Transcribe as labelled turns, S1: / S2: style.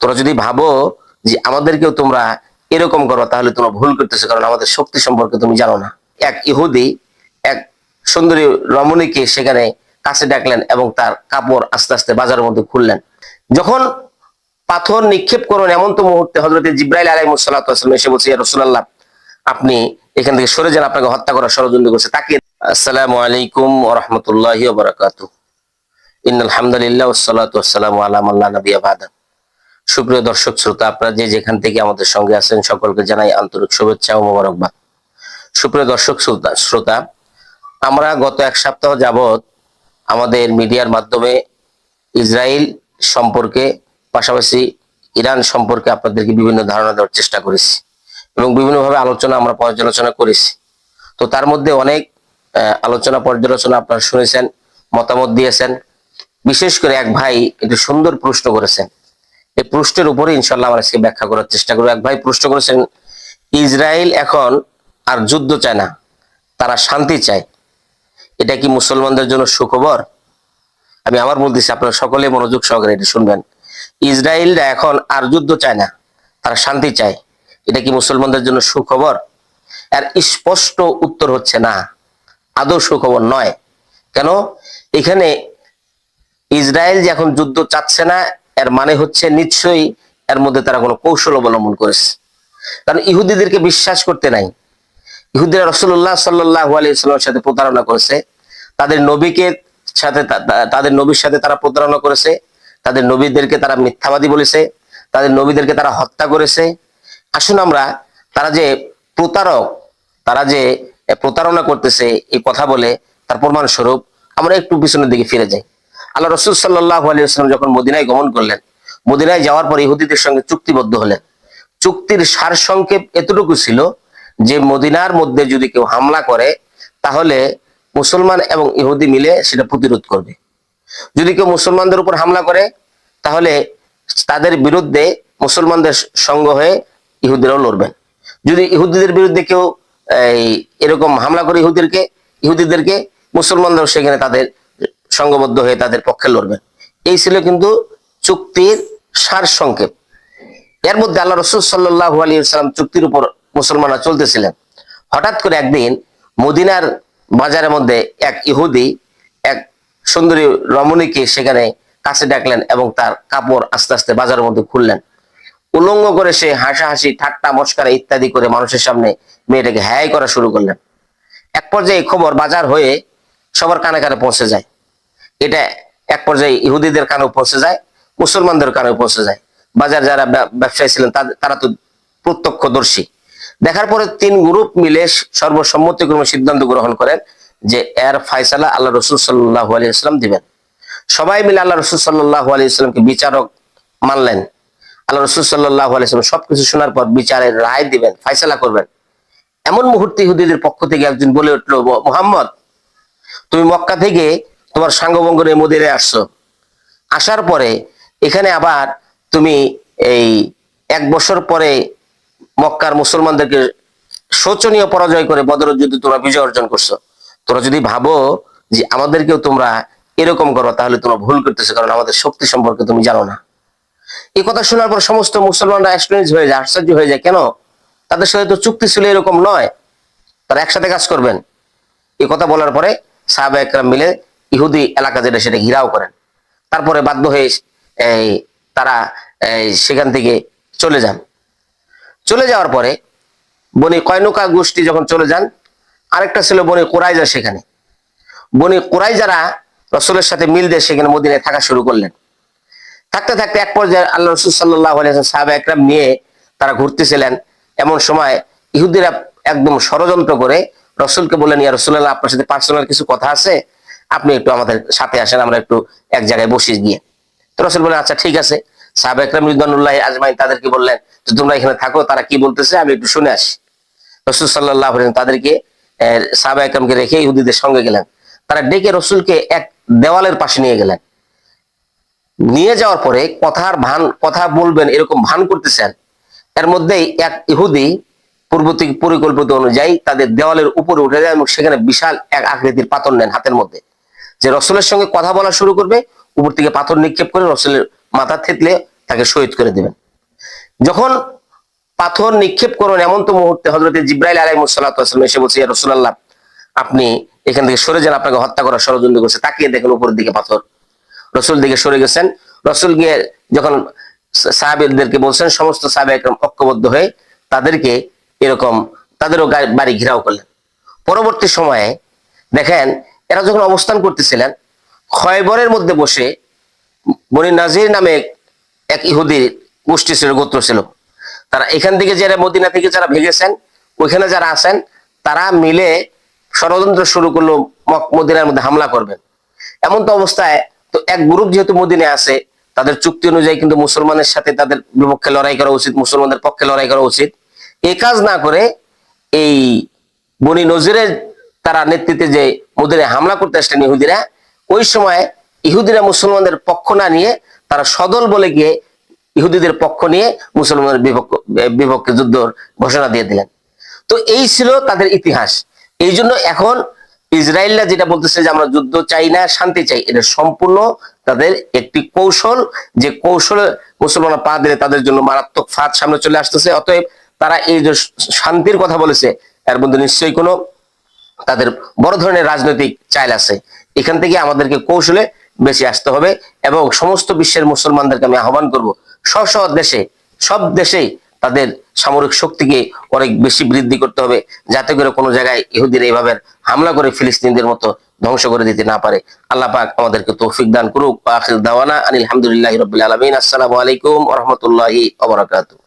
S1: তোরা যদি ভাবো যে আমাদেরকেও তোমরা এরকম করো, তাহলে তোমরা ভুল করতেছো, কারণ আমাদের শক্তি সম্পর্কে তুমি জানো না। এক ইহুদি, এক সুন্দরী রমণীকে সেখানে কাছে ডাকলেন এবং তার কাপড় আস্তে আস্তে বাজারের মধ্যে খুললেন। যখন পাথর নিক্ষেপ করুন এমন তো মুহূর্তে হজরত জিব্রাইল আলাইমুসাল্লাম এসে বলছে রসুল্লাহ আপনি এখান থেকে সরে যান, আপনাকে হত্যা করার ষড়যন্ত্র করছে। তাকে আসসালামু আলাইকুম ওরহমতুল্লাহ বারাকাতু ইন্নাল হামদুলিল্লাহ ওসালাতু আসসালামু আলা মাল্লা নবিয়া বাদা। সুপ্রিয় দর্শক শ্রোতা, আপনারা যে যেখান থেকে আমাদের সঙ্গে আছেন, সকলকে জানাই আন্তরিক শুভেচ্ছা ও মোবারকবাদ। সুপ্রিয় দর্শক শ্রোতা আমরা গত এক সপ্তাহ যাবত আমাদের মিডিয়ার মাধ্যমে ইসরায়েল সম্পর্কে, পাশাপাশি ইরান সম্পর্কে আপনাদেরকে বিভিন্ন ধারণা দেওয়ার চেষ্টা করেছি এবং বিভিন্নভাবে আলোচনা আমরা পর্যালোচনা করেছি। তো তার মধ্যে অনেক আলোচনা পর্যালোচনা আপনারা শুনেছেন, মতামত দিয়েছেন। বিশেষ করে এক ভাই একটি সুন্দর প্রশ্ন করেছেন। এই প্রশ্নের উপরে ইনশাল্লাহ আমরা আজকে ব্যাখ্যা করার চেষ্টা করব। এক ভাই প্রশ্ন করেছেন, ইসরায়েল এখন আর যুদ্ধ চায় না, তারা শান্তি চায়। এটা কি মুসলমানদের জন্য সুখবর? আমি আমার বলতেছি আপনারা সকলে মনোযোগ সহকারে এটা শুনবেন। ইসরায়েলরা এখন আর যুদ্ধ চায় না, তারা শান্তি চায়। এটা কি মুসলমানদের জন্য সুখবর? আর স্পষ্ট উত্তর হচ্ছে না, আদৌ সুখবর নয়। কেন? এখানে ইসরায়েল যে এখন যুদ্ধ চাচ্ছে না এর মানে হচ্ছে নিশ্চয়ই এর মধ্যে তারা কোনো কৌশল অবলম্বন করেছে। কারণ ইহুদিদেরকে বিশ্বাস করতে নাই। ইহুদিরা রসুল্লাহ সাল্লাহ আলিয়াল্লামের সাথে প্রতারণা করেছে। তাদের নবীকে সাথে তাদের নবীর সাথে তারা প্রতারণা করেছে। তাদের নবীদেরকে তারা মিথ্যাবাদী বলেছে। তাদের নবীদেরকে তারা হত্যা করেছে। আসুন আমরা তারা যে প্রতারক, তারা যে প্রতারণা করতেছে, এই কথা বলে তার প্রমাণ স্বরূপ আমরা একটু পিছনের দিকে ফিরে যাই। আল্লাহ রসুল সাল্লাহ আলিয়াল্লাম যখন মদিনায় গমন করলেন, মদিনায় যাওয়ার পর ইহুদিদের সঙ্গে চুক্তিবদ্ধ হলেন। চুক্তির সার সংক্ষেপ এতটুকু ছিল যে, মদিনার মধ্যে যদি কেউ হামলা করে, তাহলে মুসলমান এবং ইহুদি মিলে সেটা প্রতিরোধ করবে। যদি কেউ মুসলমানদের উপর হামলা করে, তাহলে তাদের বিরুদ্ধে মুসলমানদের সঙ্গ হয়ে ইহুদিরাও লড়বেন। যদি ইহুদিদের বিরুদ্ধে কেউ এরকম হামলা করে ইহুদিরকে ইহুদিদেরকে, মুসলমানরাও সেখানে তাদের সংঘবদ্ধ হয়ে তাদের পক্ষে লড়বেন এই ছিল কিন্তু চুক্তির সার সংক্ষেপ এর মধ্যে আল্লাহ রসুল সাল্লাহ আলী চুক্তির উপর মুসলমানরা চলতেছিলেন। হঠাৎ করে একদিন মদিনার বাজারের মধ্যে এক ইহুদি এক সুন্দরী রমণীকে সেখানে কাছে ডাকলেন এবং তার কাপড় আস্তে আস্তে বাজারের মধ্যে খুললেন। উলঙ্গ করে সে হাসাহাসি, ঠাট্টা, মস্কারা ইত্যাদি করে মানুষের সামনে মেয়েটাকে হ্যায় করা শুরু করলেন। এক পর্যায়ে খবর বাজার হয়ে সবার কানে কানে পৌঁছে যায়। এটা এক পর্যায়ে ইহুদিদের কানেও পৌঁছে যায়, মুসলমানদের কানেও পৌঁছে যায়। বাজার যারা ব্যবসায়ী ছিলেন তারা তো প্রত্যক্ষদর্শী। দেখার পরে তিন গ্রুপ মিলে সর্বসম্মতিক্রমে সিদ্ধান্ত গ্রহণ করেন যে এর ফায়সালা আল্লাহ রসুল সাল্লাহ আলিয়াল্লাম দিবেন। সবাই মিলে আল্লাহ রসুল সাল্লাহ আলিয়াল্লামকে বিচারক মানলেন। আল্লাহ রসুল সাল্লাহ আলিয়াল্লাম সবকিছু শোনার পর বিচারের রায় দিবেন, ফায়সালা করবেন। এমন মুহূর্তে ইহুদিদের পক্ষ থেকে একজন বলে উঠল মোহাম্মদ, তুমি মক্কা থেকে তোমার সাঙ্গভঙ্গ নিয়ে মদিরে আসছো। আসার পরে এখানে আবার তুমি এই এক বছর পরে মক্কার মুসলমানদেরকে শোচনীয় পরাজয় করে বদর যুদ্ধে তোমরা বিজয় অর্জন করছ। তোমরা যদি ভাবো যে আমাদেরকেও তোমরা এরকম করো, তাহলে তোমরা ভুল করতেছো, কারণ আমাদের শক্তি সম্পর্কে তুমি জানো না। এই কথা শোনার পর সমস্ত মুসলমানরা অ্যাস্ট্রেঞ্জ হয়ে যায়, আশ্চর্য হয়ে যায়, কেন? তাদের সাথে তো চুক্তি ছিল এরকম নয়। তারা একসাথে কাজ করবেন। এই কথা বলার পরে সাহাবা একরাম মিলে ইহুদি এলাকা যেটা সেটা ঘিরাও করেন। তারপরে বাধ্য হয়ে, এই, তারা সেখান থেকে চলে যান। চলে যাওয়ার পরে বনি কয়নুকা গোষ্ঠী যখন চলে যান, আরেকটা ছিল বনি কোরাইজা সেখানে। বনি কোরাইজারা রসুলের সাথে মিল দিয়ে সেখানে মদিনায় থাকা শুরু করলেন। থাকতে থাকতে এক পর্যায়ে আল্লাহ রসুল সাল্লাহ সাহাবা একরাম নিয়ে তারা ঘুরতেছিলেন। এমন সময় ইহুদিরা একদম ষড়যন্ত্র করে রসুলকে বললেন, ইয়া রসুল্লাহ আপনার সাথে পার্সোনাল কিছু কথা আছে? আপনি একটু আমাদের সাথে আসেন, আমরা একটু এক জায়গায় বসে গিয়ে। তো রসুল বললেন আচ্ছা ঠিক আছে। সাহাবা রিদানুল্লাহ আজমাইন তাদেরকে বললেন যে তোমরা এখানে থাকো, তারা কি বলতেছে আমি একটু শুনে আসি। রসুল সাল্লাহ তাদেরকে সাহাবা একরামকে রেখে ইহুদিদের সঙ্গে গেলেন। তারা ডেকে রসুলকে এক দেওয়ালের পাশে নিয়ে গেলেন। নিয়ে যাওয়ার পরে কথার ভান, কথা বলবেন এরকম ভান করতেছেন এর মধ্যেই এক ইহুদি পূর্ব পরিকল্পিত অনুযায়ী তাদের দেওয়ালের উপরে উঠে যায় এবং সেখানে বিশাল এক আকৃতির পাথর নেন হাতের মধ্যে। যে রসুলের সঙ্গে কথা বলা শুরু করবে, উপর থেকে পাথর নিক্ষেপ করে রসুলের মাথা থেতলে তাকে শহীদ করে দিবেন। যখন পাথর নিক্ষেপ করুন এমন তো মুহূর্তে হজরত জিব্রাইল আলাইমুসাল্লাম এসে বলছে রসুল্লাহ আপনি এখান থেকে সরে যান, আপনাকে হত্যা করার ষড়যন্ত্র করছে। তাকিয়ে দেখেন উপরের দিকে পাথর। রসুল দিকে সরে গেছেন। রসুল গিয়ে যখন সাহাবিদেরকে বলছেন, সমস্ত সাহাবে একরম ঐক্যবদ্ধ হয়ে তাদেরকে এরকম তাদেরও বাড়ি ঘেরাও করলেন। পরবর্তী সময়ে দেখেন এরা যখন অবস্থান করতেছিলেন, খয়বরের মধ্যে বসে বনি নাজির নামে এক ইহুদির গোষ্ঠী ছিল, গোত্র ছিল। তারা এখান থেকে যারা মদিনা থেকে যারা ভেগেছেন, ওইখানে যারা আছেন, তারা মিলে ষড়যন্ত্র শুরু করল মদিনার মধ্যে হামলা করবেন। এমন তো অবস্থায় তো এক গ্রুপ যেহেতু মদিনায় আছে, তাদের চুক্তি অনুযায়ী কিন্তু মুসলমানের সাথে তাদের বিপক্ষে লড়াই করা উচিত, মুসলমানদের পক্ষে লড়াই করা উচিত। এই কাজ না করে এই বনি নজিরের তারা নেতৃত্বে যে মদিনায় হামলা করতে আসলেন ইহুদিরা, ওই সময় ইহুদিরা মুসলমানদের পক্ষ না নিয়ে তারা সদল বলে গিয়ে ইহুদিদের পক্ষ নিয়ে মুসলমানের বিপক্ষ যুদ্ধ ঘোষণা দিয়ে দিলেন। তো এই ছিল তাদের ইতিহাস। এই জন্য এখন ইসরায়েলরা যেটা বলতেছে যে আমরা যুদ্ধ চাই না, শান্তি চাই, এটা সম্পূর্ণ তাদের একটি কৌশল। যে কৌশলে মুসলমানরা পা দিলে তাদের জন্য মারাত্মক ফাঁদ সামনে চলে আসতেছে। অতএব তারা এই যে শান্তির কথা বলেছে, এর মধ্যে নিশ্চয়ই কোনো তাদের বড় ধরনের রাজনৈতিক চাইল আছে। এখান থেকে আমাদেরকে কৌশলে বেঁচে আসতে হবে এবং সমস্ত বিশ্বের মুসলমানদেরকে আমি আহ্বান করব স্ব স্ব দেশে, সব দেশেই তাদের সামরিক শক্তিকে অনেক বেশি বৃদ্ধি করতে হবে, যাতে করে কোনো জায়গায় ইহুদির এইভাবে হামলা করে ফিলিস্তিনদের মতো ধ্বংস করে দিতে না পারে। আল্লাহ পাক আমাদেরকে তৌফিক দান করুক। আখির দাওয়ানা আনিল হামদুলিল্লাহি রাব্বিল আলামিন। আসসালামু আলাইকুম রাহমাতুল্লাহি ওয়া বারাকাতুহু।